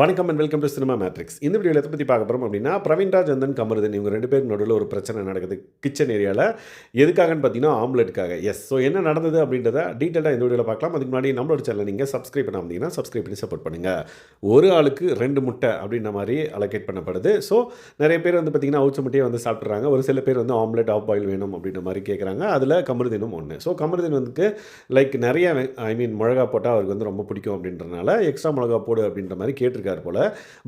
வணக்கம் and welcome to cinema matrix இந்த வீடியோவில் எதை பற்றி பார்க்க போகிறோம் அப்படின்னா பிரவீன்ராஜ் அந்தன் கமருதன் இவங்க ரெண்டு பேருக்கு நடுவில் ஒரு பிரச்சனை நடக்குது கிச்சன் ஏரியாவில் எதுக்காகன்னு பார்த்தீங்கன்னா ஆம்லெட்டுக்காக. எஸ் ஸோ என்ன நடந்தது அப்படின்றத டீட்டெயிலாக இந்த வீடியோவில் பார்க்கலாம். அதுக்கு முன்னாடி நம்மளோட சேனல் நீங்கள் சப்ஸ்கிரைப் பண்ண அப்படின்னா சப்ஸ்கிரைப் பண்ணி சப்போர்ட் பண்ணுங்கள் ஒரு ஆளுக்கு ரெண்டு முட்டை அப்படின்ற மாதிரி அலோகேட் பண்ணப்படுது. ஸோ நிறைய பேர் வந்து பார்த்திங்கன்னா அவுச்ச முட்டையை வந்து சாப்பிட்றாங்க ஒரு சில பேர் வந்து ஆம்லெட் ஆஃப் பாயில் வேணும் அப்படின்ற மாதிரி கேட்குறாங்க அதில் கமருதினும் ஒன்று ஸோ கமருதின் வந்து லைக் நிறைய ஐ மீன் மிளகா போட்டால் அவருக்கு வந்து ரொம்ப பிடிக்கும் அப்படின்றனால எக்ஸ்ட்ரா மிளகா போடு அப்படின்ற மாதிரி கேட்டிருக்காரு போல்.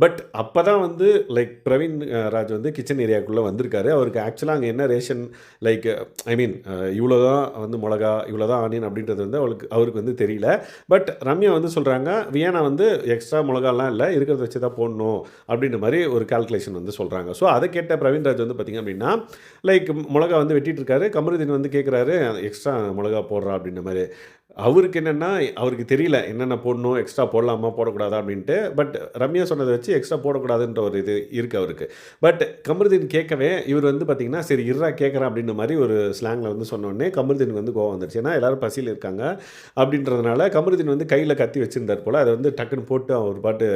பட் அப்போ தான் வந்து லைக் பிரவீன் ராஜ் வந்து கிச்சன் ஏரியாக்குள்ளே வந்திருக்காரு. அவருக்கு ஆக்சுவலாக அங்கே என்ன ரேஷன் லைக் ஐ மீன் இவ்வளோ தான் வந்து மிளகா இவ்வளோ தான் ஆனியன் அப்படின்றது வந்து அவளுக்கு அவருக்கு வந்து தெரியல. பட் ரம்யா வந்து சொல்கிறாங்க வியானா வந்து எக்ஸ்ட்ரா மிளகாலாம் இல்லை இருக்கிறத வச்சு தான் போடணும். அப்படின்ற மாதிரி ஒரு கால்குலேஷன் வந்து சொல்கிறாங்க ஸோ அதை கேட்ட பிரவீன் ராஜ் வந்து பார்த்திங்க அப்படின்னா லைக் மிளகா வந்து வெட்டிட்டு இருக்காரு கமருதீன் வந்து கேட்குறாரு எக்ஸ்ட்ரா மிளகா போடுறா. அப்படின்ற மாதிரி. அவருக்கு என்னென்னா அவருக்கு தெரியல என்னென்ன போடணும் எக்ஸ்ட்ரா போடலாமா போடக்கூடாதா அப்படின்ட்டு. பட் ரம்யா சொன்னதை வச்சு எக்ஸ்ட்ரா போடக்கூடாதுன்ற ஒரு இது இருக்குது அவருக்கு. பட் கமருதீன் கேட்கவே இவர் வந்து பார்த்திங்கன்னா சரி இருறா கேட்குறேன் அப்படின்ற மாதிரி ஒரு ஸ்லாங்கில் வந்து சொன்னோடனே கமருதீனுக்கு வந்து கோவம் வந்துருச்சு. ஏன்னா எல்லோரும் பசியில் இருக்காங்க அப்படின்றதுனால கமருதீன் வந்து கையில் கத்தி வச்சுருந்தார் போல் அதை வந்து டக்குன்னு போட்டு அவர் பாட்டு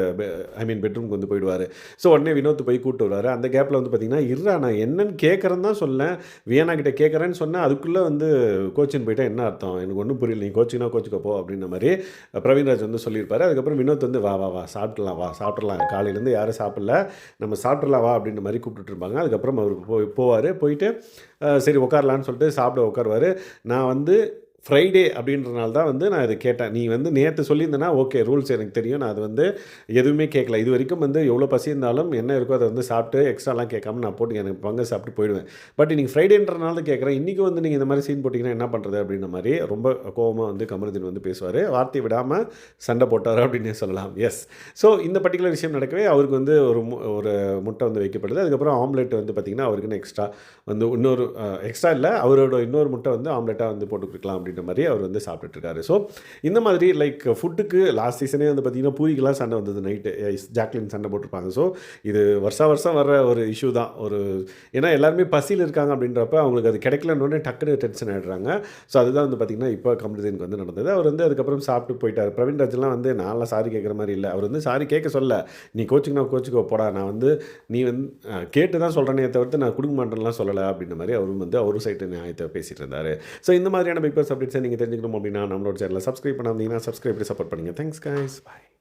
ஐ மீன் பெட்ரூம்க்கு வந்து போயிடுவார். ஸோ உடனே வினோத் போய் கூப்பிட்டு வருவார். அந்த கேப்பில் வந்து பார்த்திங்கன்னா இருறா நான் என்னன்னு கேட்குறேன்னு தான் சொல்லேன் வியனா கிட்ட கேட்குறேன்னு சொன்னேன் அதுக்குள்ளே வந்து கோச்சின் போயிட்டா என்ன அர்த்தம்? எனக்கு ஒன்றும் புரியல. நீ கோச்சிங்னா கோச்சுக்கப்போ அப்படின்ற மாதிரி பிரவீன்ராஜ் வந்து சொல்லியிருப்பார். அதுக்கப்புறம் வினோத் வந்து வா வா வா சாப்பிட்லாம் வா சாப்பிட்றலாம் காலையிலேருந்து யாரும் சாப்பிட்ல. நம்ம சாப்பிட்றலாம் வா அப்படின்ற மாதிரி கூப்பிட்டுருப்பாங்க அதுக்கப்புறம் அவர் போய் போவார். போயிட்டு சரி உட்காரலான்னு சொல்லிட்டு சாப்பிட உட்காருவார் நான் வந்து ஃப்ரைடே அப்படின்றனால தான் வந்து நான் இதை கேட்டேன். நீ வந்து நேற்று சொல்லியிருந்தேன்னா ஓகே ரூல்ஸ் எனக்கு தெரியும். நான் அது வந்து எதுவுமே கேட்கல. இது வரைக்கும் வந்து எவ்வளோ பசி இருந்தாலும் என்ன இருக்கோ அதை வந்து சாப்பிட்டு எக்ஸ்ட்ராலாம் கேட்காம நான் போட்டு எனக்கு பங்கு சாப்பிட்டு போயிடுவேன். பட் நீங்கள் ஃப்ரைடேன்றனால தான் கேட்குறேன். இன்றைக்கி வந்து நீங்கள் இந்த மாதிரி சீன் போட்டிங்கன்னா என்ன பண்ணுறது அப்படின்ற மாதிரி ரொம்ப கோவமாக வந்து கமருதீன் வந்து பேசுவார். வார்த்தை விடாமல் சண்டை போட்டார் அப்படின்னே சொல்லலாம். எஸ் ஸோ இந்த பர்டிகுலர் விஷயம் நடக்கவே அவருக்கு வந்து ஒரு மு- ஒரு முட்டை வந்து வைக்கப்படுது. அதுக்கப்புறம் ஆம்லெட் வந்து பார்த்திங்கன்னா அவருக்குன்னு எக்ஸ்ட்ரா வந்து இன்னொரு எக்ஸ்ட்ரா இல்லை அவரோட இன்னொரு முட்டை வந்து ஆம்லெட்டாக வந்து போட்டு கொடுக்கலாம் அப்படின்ற மாதிரி அவர் வந்து சாப்பிட்டுட்ருக்காரு. ஸோ இந்த மாதிரி லைக் ஃபுட்டுக்கு லாஸ்ட் சீசனே வந்து பார்த்திங்கன்னா பூரிக்கெல்லாம் சண்டை வந்தது நைட்டு ஜாக்லின் சண்டை போட்டிருப்பாங்க. ஸோ இது வருஷா வருஷம் வர ஒரு இஷ்யூ தான். ஒரு ஏன்னா எல்லாருமே பசியில் இருக்காங்க அப்படின்றப்ப அவங்களுக்கு அது கிடைக்கலன்னு டக்குனு டென்ஷன் ஆகிடுறாங்க ஸோ அதுதான் வந்து பார்த்திங்கன்னா இப்போ கமருதீனுக்கு வந்து நடந்தது. அவர் வந்து அதுக்கப்புறம் சாப்பிட்டு போயிட்டார். பிரவீன் ராஜ்லாம் வந்து நான்லாம் சாரி கேட்குற மாதிரி இல்லை. அவர் வந்து சாரி கேட்க சொல்ல. நீ கோச்சிங் நான் கோச்சிக்கோ போடா. நான் வந்து நீ வந்து கேட்டு தான் சொல்கிறேனே தவிர்த்து நான் கொடுக்க மாட்டேன்லாம் சொல்லலை. அப்படின்ற மாதிரி அவரும் வந்து அவரும் சைட்டு நியாயத்தை பேசிகிட்டு இருந்தார். ஸோ இந்த மாதிரியான பிக் பாஸ் அப்டேட்ஸை நீங்கள் தெரிஞ்சுக்கணும் அப்படின்னா நம்மளோட சேனலை சப்ஸ்கிரைப் பண்ணாதீங்கன்னா சப்ஸ்கிரைப் சப்போர்ட் பண்ணுங்கள் தேங்க்ஸ் guys. பாய்